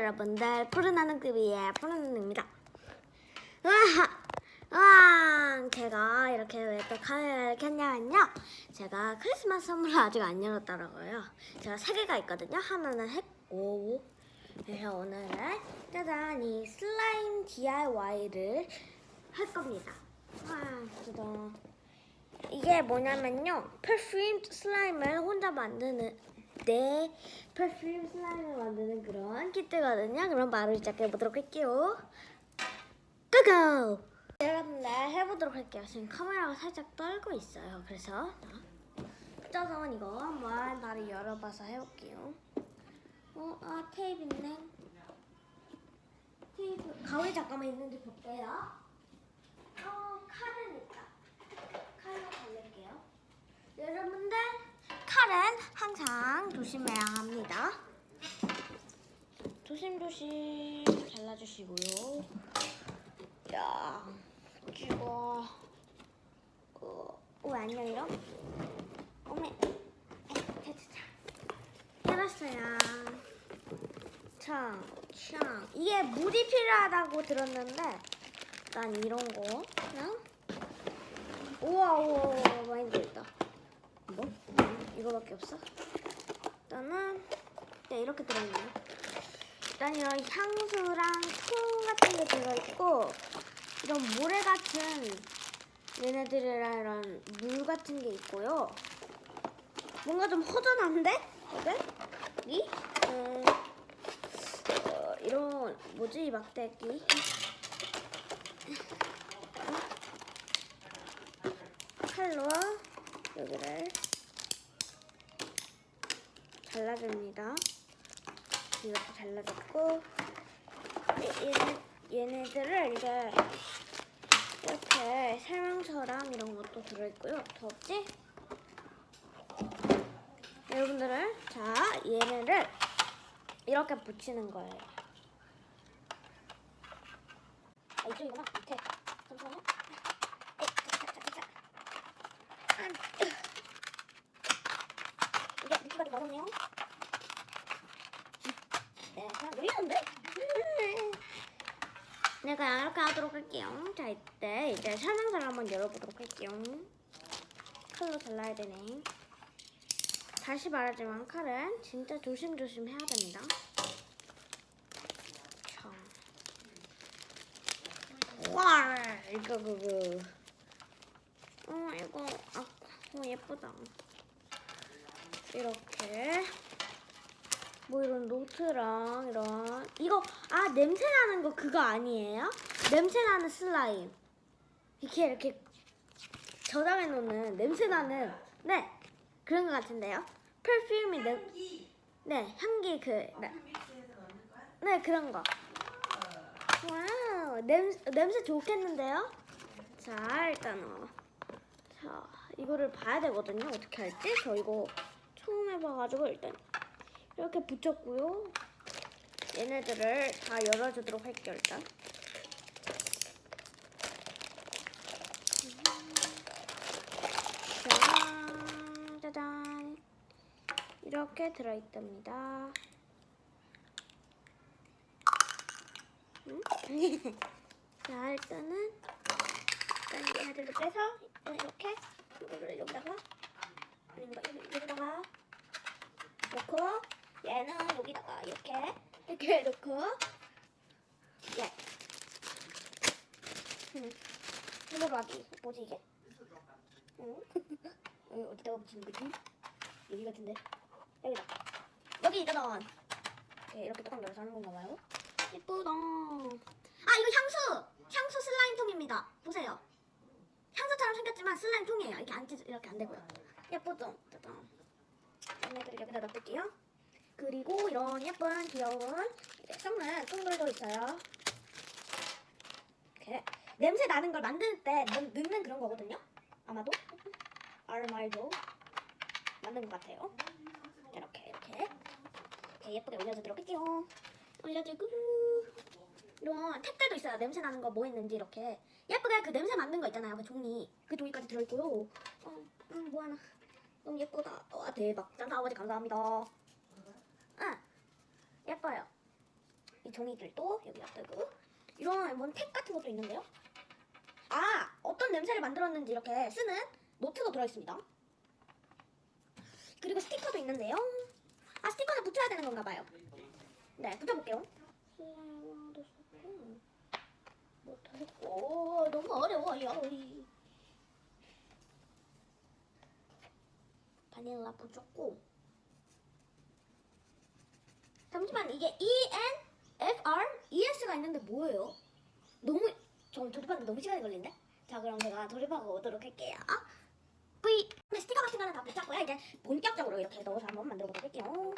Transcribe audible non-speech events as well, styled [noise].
여러분들 푸른하늘 TV의 푸른하늘입니다. 우와, 우와, 제가 이렇게 왜 또 카메라를 켰냐면요. 제가 크리스마스 선물을 아직 안 열었더라고요. 제가 세 개가 있거든요. 하나는 했고, 그래서 오늘은 짜잔 이 슬라임 DIY를 할 겁니다. 와, 짜잔. 이게 뭐냐면요. 퍼퓸 슬라임을 혼자 만드는 내 퍼퓸 슬라임을 만드는 그런 키트거든요. 그럼 바로 시작해 보도록 할게요. 고고! 여러분들 해보도록 할게요. 지금 카메라가 살짝 떨고 있어요. 그래서 자, 짜선 이거 한번 바로 열어봐서 해볼게요. 어, 아 테이프 있네. 테이프 가위 잠깐만 있는지 볼게요. 어, 칼은 있다. 칼로 달릴게요. 여러분들 칼은 항상 조심해야 합니다. 조심조심 잘라주시고요. 야, 이거 어, 왜 안녕 이럼? 어메, 됐다. 해봤어요. 참, 참. 이게 물이 필요하다고 들었는데 난 이런 거 그냥 우와 우와 우와 많이 들어있다 뭐? 이거밖에 없어? 일단은 네 이렇게 들어있네요 일단 이런 향수랑 총 같은 게 들어있고 이런 모래 같은 얘네들이랑 이런 물 같은 게 있고요 뭔가 좀 허전한데? 이게? 이? 음, 어, 이런 뭐지 이 막대기 칼로 여기를 잘라줍니다. 이렇게 잘라줬고 얘네, 얘네들을 이제 이렇게 설명서랑 이런 것도 들어있고요. 더 없지? 여러분들은 자 얘네를 이렇게 붙이는 거예요. 아 이쪽이구나 밑에 잠시만요. 에이, 자, 자, 자, 자. 안. 이게 밑에가 좀 어렵네요. 네, 그냥 느리는데? 네, 그냥 이렇게 하도록 할게요. 자, 이때 이제 설명서를 한번 열어보도록 할게요. 칼로 잘라야 되네. 다시 말하지만 칼은 진짜 조심조심 해야 됩니다. 참. 와, 이거 그거. 어, 이거 아, 어, 예쁘다. 이렇게 뭐 이런 노트랑 이런 이거 아 냄새 나는 거 그거 아니에요? 냄새 나는 슬라임 이렇게 이렇게 저장해 놓는 냄새 나는 네 그런 것 같은데요. 퍼퓸이 냄, 네 향기 그 네. 네 그런 거. 와우 냄 냄새 좋겠는데요? 자 일단 어. 자 이거를 봐야 되거든요. 어떻게 할지 저 이거 처음 해봐가지고 일단 이렇게 붙였고요. 얘네들을 다 열어주도록 할게요 일단. 짜잔 짜잔 이렇게 들어있답니다. 음? 자 일단은 일단 얘네들을 빼서 이렇게 이거를 여기다가 아닌가 여기, 여기다가 놓고 얘는 이렇게 이렇게 놓고 예. 음. 해보라기 뭐지 이게? 응? [laughs] 여기 어디다가 붙이는 거지? 여기 같은데 여기다 여기 있잖아 이렇게 이렇게 뚜껑 열어서 하는 건가 봐요 예쁘다 아 이거 향수 향수 슬라임 통입니다 보세요 향수처럼 생겼지만 슬라임 통이에요 이렇게 안 찢, 이렇게 안 되고요 예쁘죠? 짜잔 얘네들 여기다 놔둘게요. 그리고 이런 예쁜 귀여운 섞는 통들도 있어요. 이렇게 냄새 나는 걸 만들 때 넣- 넣는 그런 거거든요. 아마도 아르말도 만든 것 같아요. 이렇게 이렇게 이렇게 예쁘게 올려주도록 할게요. 올려주고 이런 택배도 있어요. 냄새 나는 거 뭐 있는지 이렇게 예쁘게 그 냄새 맡는 거 있잖아요. 그 종이 그 종이까지 들어있고요. 어, 음, 뭐 하나 너무 예쁘다. 와 대박. 짠 아버지 감사합니다. 응 예뻐요. 이 종이들도 여기 놔두고 이런 뭔탭 같은 것도 있는데요. 아 어떤 냄새를 만들었는지 이렇게 쓰는 노트도 들어있습니다. 그리고 스티커도 있는데요. 아 스티커는 붙여야 되는 건가 봐요. 네 붙여볼게요. 뭐더 했고 너무 어려워요. 이. 바닐라 붙였고 잠시만 이게 E N F R E S가 있는데 뭐예요? 너무 저 조립하는데 너무 시간이 걸린데? 자 그럼 제가 조립하고 오도록 할게요. 근데 스티커 같은 거는 다 붙였고요. 이제 본격적으로 이렇게 넣어서 한번 만들어 보도록 할게요.